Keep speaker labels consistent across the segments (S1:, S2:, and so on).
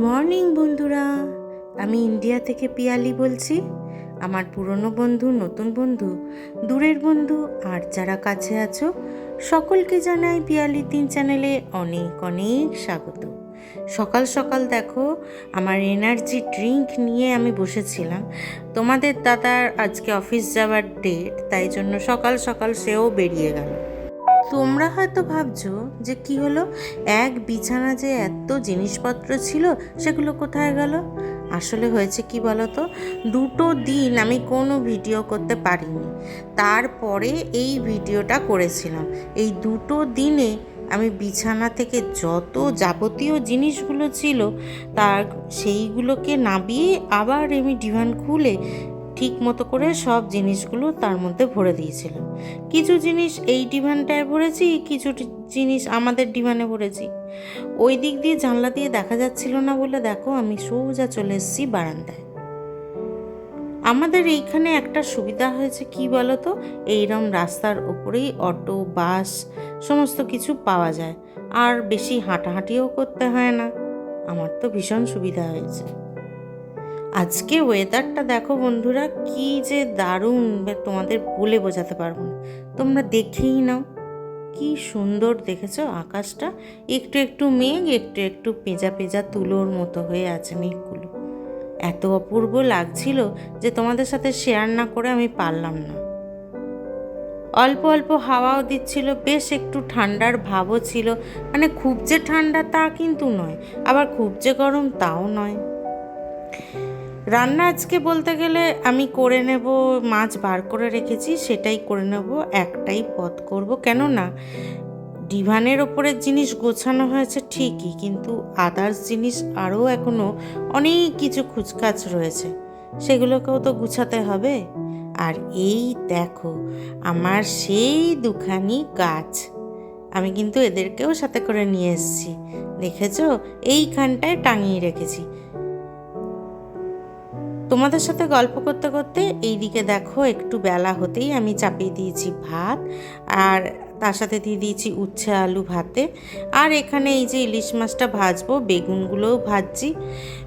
S1: Morning বন্ধুরা। আমি India থেকে পিয়ালি বলছি। আমার পুরনো বন্ধু, নতুন বন্ধু, দূরের বন্ধু, আর যারা কাছে আছো, সকলকে জানাই পিয়ালি তিন চ্যানেলে অনেক অনেক স্বাগত। সকাল সকাল দেখো, আমার এনার্জি ড্রিঙ্ক নিয়ে আমি বসেছিলাম। তোমাদের দাদার আজকে অফিস যাওয়ার ডেট তাই জন্য সকাল সকাল সেও বেরিয়ে গেল। তোমরা হয়তো ভাবছ যে কি হলো? এক বিছানা যে এত জিনিসপত্র ছিল, সেগুলো কোথায় গেল? আসলে হয়েছে কি বলতো? দুটো দিন আমি কোনো ভিডিও করতে পারিনি। তারপরে এই ভিডিওটা করেছিলাম। এই দুটো দিনে আমি বিছানা থেকে যত যাবতীয় জিনিসগুলো ছিল, তার সেইগুলোকে নাবিয়ে আবার আমি ডিভান খুলে ঠিক মতো করে সব জিনিসগুলো তার মধ্যে ভরে দিয়েছিলাম কিছু জিনিস এই ডিভানটায় ভরেছি, কিছু জিনিস আমাদের ডিভানে ভরেছি। ওই দিক দিয়ে জানলা দিয়ে দেখা যাচ্ছিল না বলে দেখো আমি সোজা চলে এসেছি বারান্দায়। আমাদের এইখানে একটা সুবিধা হয়েছে কি বলো তো এইরকম রাস্তার ওপরেই অটো, বাস, সমস্ত কিছু পাওয়া যায়। আর বেশি হাঁটাহাঁটিও করতে হয় না। আমার তো ভীষণ সুবিধা হয়েছে। আজকে ওয়েদারটা দেখো বন্ধুরা, কি যে দারুণ। তোমাদের বলে বোঝাতে পারব না। তোমরা দেখেই নাও। কি সুন্দর দেখেছ আকাশটা? একটু একটু মেঘ, একটু একটু পেঁজা পেঁজা তুলোর মতো হয়ে আছে মেঘগুলো। এত অপূর্ব লাগছিল যে তোমাদের সাথে শেয়ার না করে আমি পারলাম না। অল্প অল্প হাওয়াও দিচ্ছিল, বেশ একটু ঠান্ডার ভাবও ছিল। মানে খুব যে ঠান্ডা তা কিন্তু নয়, আবার খুব যে গরম তাও নয়। রান্না আজকে বলতে গেলে আমি করে নেব, মাছ বার করে রেখেছি, সেটাই করে নেব, একটাই পদ করব। কেন না ডিভানের ওপরের জিনিস গোছানো হয়েছে ঠিকই, কিন্তু আদার্স জিনিস আরও এখনও অনেক কিছু খুচকাচ রয়েছে। সেগুলোকেও তো গুছাতে হবে। আর এই দেখো, আমার সেই দুখানি গাছ, আমি কিন্তু এদেরকেও সাথে করে নিয়ে এসেছি। দেখেছ? এইখানটায় টাঙিয়ে রেখেছি। তোমাদের সাথে গল্প করতে করতে এইদিকে দেখো, একটু বেলা হতেই আমি চাপিয়ে দিয়েছি ভাত, আর তার সাথে দিয়ে দিয়েছি উচ্ছে আলু ভাতে। আর এখানে এই যে ইলিশ মাছটা ভাজবো, বেগুনগুলোও ভাজছি।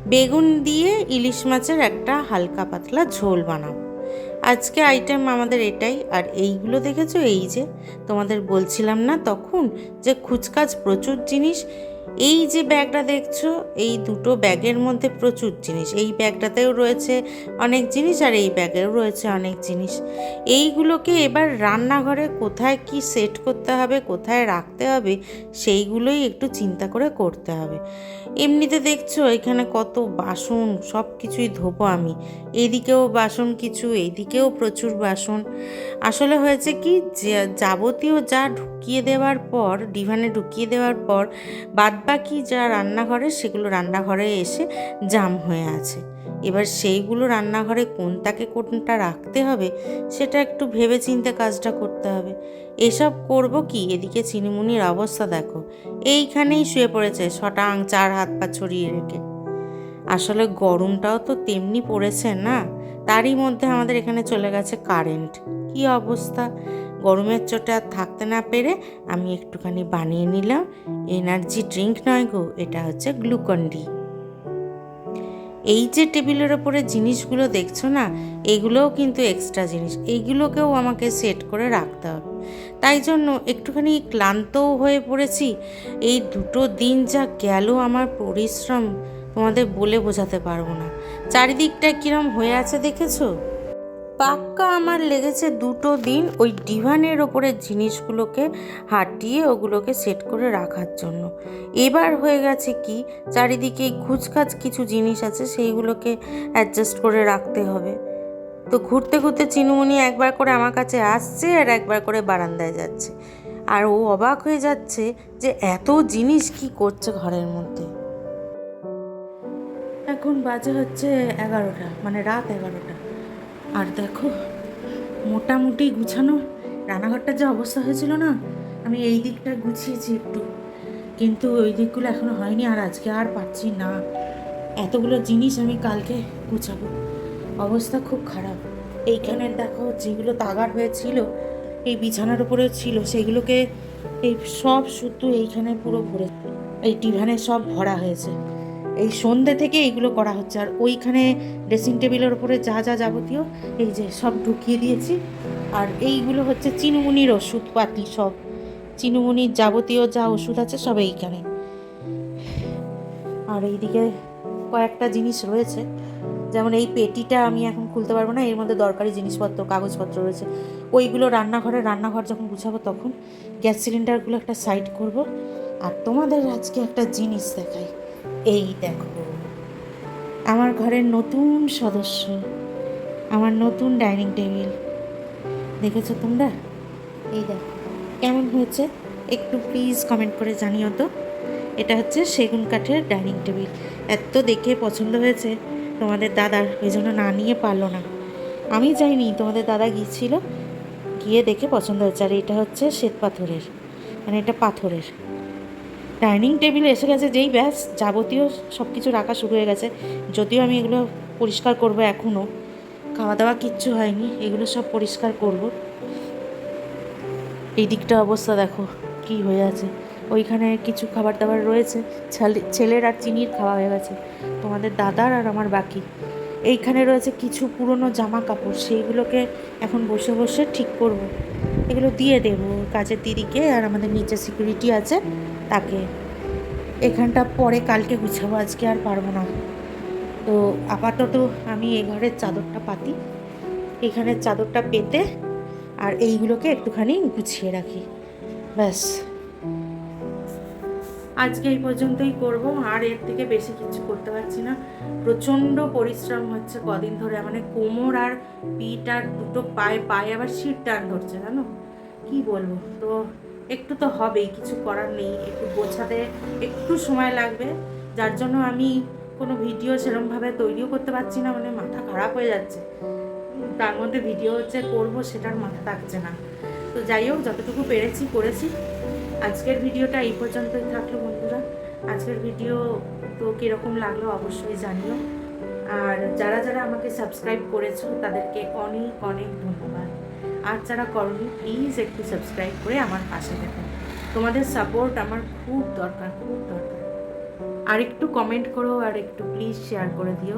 S1: বেগুন দিয়ে ইলিশ মাছের একটা হালকা পাতলা ঝোল বানাবো। আজকে আইটেম আমাদের এটাই, আর এইগুলো দেখেছ? এই যে তোমাদের বলছিলাম না তখন যে খুচকাচ প্রচুর জিনিস এই যে ব্যাগটা দেখছ, এই দুটো ব্যাগের মধ্যে প্রচুর জিনিস। এই ব্যাগটাতেও রয়েছে অনেক জিনিস আর এই ব্যাগেও রয়েছে অনেক জিনিস। এইগুলোকে এবার রান্নাঘরে কোথায় কি সেট করতে হবে, কোথায় রাখতে হবে, সেইগুলোই একটু চিন্তা করে করতে হবে। এমনিতে দেখছ, এখানে কত বাসন সব কিছুই ধোবো আমি। এইদিকেও বাসন কিছু, এইদিকেও প্রচুর বাসন। আসলে হয়েছে কি যাবতীয় যা ঢুকিয়ে দেওয়ার পর, ডিভানে ঢুকিয়ে দেওয়ার পর বাদবাকি যা রান্নাঘরে, সেগুলো রান্নাঘরে এসে জাম হয়ে আছে। এবার সেইগুলো রান্নাঘরে কোনটাকে কোনটা রাখতে হবে, সেটা একটু ভেবে চিন্তে কাজটা করতে হবে। এসব করব কি? এদিকে চিনিমুনির অবস্থা দেখো। এইখানেই শুয়ে পড়েছে, শটাং চার হাত পা ছড়িয়ে রেখে। আসলে গরমটাও তো তেমনি পড়েছে না, তারই মধ্যে আমাদের এখানে চলে গেছে কারেন্ট। কি অবস্থা? গরমের চোটে থাকতে না পেরে আমি একটুখানি বানিয়ে নিলাম। এনার্জি ড্রিঙ্ক নয় গো, এটা হচ্ছে গ্লুকন ডি। এই যে টেবিলের ওপরে জিনিসগুলো দেখছ না, এগুলোও কিন্তু এক্সট্রা জিনিস, এইগুলোকেও আমাকে সেট করে রাখতে হবে। তাই জন্য একটুখানি ক্লান্তও হয়ে পড়েছি। এই দুটো দিন যা গেল আমার পরিশ্রম, তোমাদের বলে বোঝাতে পারব না। চারিদিকটা কিরম হয়ে আছে দেখেছ? পাক্কা আমার লেগেছে দুটো দিন ওই ডিভানের ওপরের জিনিসগুলোকে হাঁটিয়ে ওগুলোকে সেট করে রাখার জন্য। এবার হয়ে গেছে কি? চারিদিকে খুচখাচ কিছু জিনিস আছে, সেইগুলোকে অ্যাডজাস্ট করে রাখতে হবে। তো ঘুরতে ঘুরতে চিনুমুনি একবার করে আমার কাছে আসছে আর একবার করে বারান্দায় যাচ্ছে। আর ও অবাক হয়ে যাচ্ছে যে এত জিনিস কি করছে ঘরের মধ্যে। এখন বাজে হচ্ছে এগারোটা মানে রাত এগারোটা। আর দেখো, মোটামুটি গুছানো রান্নাঘরটার যে অবস্থা হয়েছিল না, আমি এই দিকটা গুছিয়েছি একটু। কিন্তু ওই দিকগুলো এখনও হয়নি আর আজকে আর পাচ্ছি না। এতগুলো জিনিস আমি কালকে গুছাবো। অবস্থা খুব খারাপ। এইখানে দেখো, যেগুলো তাগার হয়েছিল, এই বিছানার উপরে ছিল, সেগুলোকে এই সব শুধু এইখানে পুরো ভরে এই ডিভানে সব ভরা হয়েছে। এই সন্ধ্যে থেকে এইগুলো করা হচ্ছে। আর ওইখানে ড্রেসিং টেবিলের ওপরে যা যা যাবতীয়, এই যে সব ঢুকিয়ে দিয়েছি। আর এইগুলো হচ্ছে চিনুমুনির ওষুধ পাতি সব। চিনুমুনির যাবতীয় যা ওষুধ আছে সব এইখানে। আর এইদিকে কয়েকটা জিনিস রয়েছে। যেমন এই পেটিটা আমি এখন খুলতে পারব না, এর মধ্যে দরকারি জিনিসপত্র, কাগজপত্র রয়েছে। ওইগুলো রান্নাঘরে, রান্নাঘর যখন গুছাবো তখন গ্যাস সিলিন্ডারগুলো একটা সাইড করব। আর তোমাদের আজকে একটা জিনিস দেখাই। এই দেখো। আমার ঘরের নতুন সদস্য, আমার নতুন ডাইনিং টেবিল। দেখেছ তোমরা? এই দেখো। কেমন হয়েছে? একটু প্লিজ কমেন্ট করে জানিও তো। এটা হচ্ছে সেগুন কাঠের ডাইনিং টেবিল। এত দেখে পছন্দ হয়েছে। তোমাদের দাদার ওই জন্য না নিয়ে পারল না। আমি যাইনি, তোমাদের দাদা গিয়েছিল। গিয়ে দেখে পছন্দ হয়েছে। আর এটা হচ্ছে শ্বেত পাথরের। মানে এটা পাথরের। ডাইনিং টেবিল এসে গেছে যেই ব্যাস, যাবতীয় সব কিছু রাখা শুরু হয়ে গেছে। যদিও আমি এগুলো পরিষ্কার করব এখনও খাওয়া দাওয়া কিচ্ছু হয়নি, এগুলো সব পরিষ্কার করব। এই দিকটা অবস্থা দেখো, কি হয়ে আছে। ওইখানে কিছু খাবার দাবার রয়েছে, ছেলে- ছেলের আর চিনির খাওয়া হয়ে গেছে, তোমাদের দাদার আর আমার বাকি। এইখানে রয়েছে কিছু পুরনো জামা কাপড় সেইগুলোকে এখন বসে বসে ঠিক করব। এগুলো দিয়ে দেবো, কাজের দিদিকে আর আমাদের নিচে সিকিউরিটি আছে। তাকে। এখানটা পরে কালকে গুছাবো, আজকে আর পারব না। তো আপাতত আমি এ ঘরের চাদরটা পাতি, এখানের চাদরটা পেতে আর এইগুলোকে একটুখানি গুছিয়ে রাখি। ব্যাস। আজকে এই পর্যন্তই করব, আর এর থেকে বেশি কিছু করতে পারছি না। প্রচণ্ড পরিশ্রম হচ্ছে কদিন ধরে মানে কোমর আর পিঠ আর দুটো পায়ে পায়ে আবার শীত টান ধরছে, জানো? কি বলব? তো একটু তো হবেই, কিছু করার নেই, একটু বোঝাতে একটু সময় লাগবে। যার জন্য আমি কোনো ভিডিও সেরমভাবে তৈরিও করতে পারছি না মানে মাথা খারাপ হয়ে যাচ্ছে। তার মধ্যে ভিডিও হচ্ছে করব সেটার মাথা থাকছে না। তো যাই হোক, যতটুকু পেরেছি করেছি। আজকের ভিডিওটা এই পর্যন্তই থাকল বন্ধুরা। আজকের ভিডিও তো কীরকম লাগল অবশ্যই জানিও। আর যারা যারা আমাকে সাবস্ক্রাইব করেছ, তাদেরকে অনেক অনেক ধন্যবাদ। আর যারা করনি প্লিজ একটু সাবস্ক্রাইব করে আমার পাশে দেখুন। তোমাদের সাপোর্ট আমার খুব দরকার খুব দরকার। আর একটু কমেন্ট করো আর একটু প্লিজ শেয়ার করে দিও।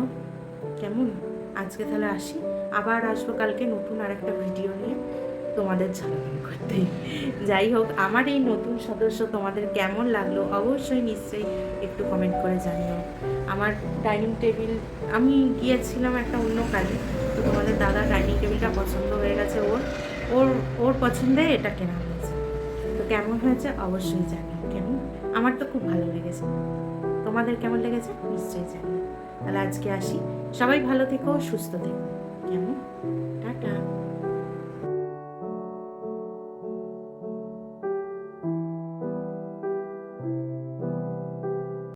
S1: কেমন? আজকে তাহলে আসি। আবার আসব কালকে নতুন আর একটা ভিডিও নিয়ে। তোমাদের ঝালাপালা করতে। যাই হোক, আমার এই নতুন সদস্য তোমাদের কেমন লাগল অবশ্যই নিশ্চয়ই একটু কমেন্ট করে জানিও। আমার ডাইনিং টেবিল আমি গিয়েছিলাম একটা অন্য কাজে, তো তোমাদের দাদা ডাইনিং টেবিলটা পছন্দ হয়ে গেছে, ওর ওর ওর পছন্দে এটা কেনা হয়েছে। তো কেমন হয়েছে অবশ্যই জানি কেমন? আমার তো খুব ভালো লেগেছে। তোমাদের কেমন লেগেছে? নিশ্চয়ই জানি তাহলে আজকে আসি। সবাই ভালো থেকো, সুস্থ থেকো। কেমন?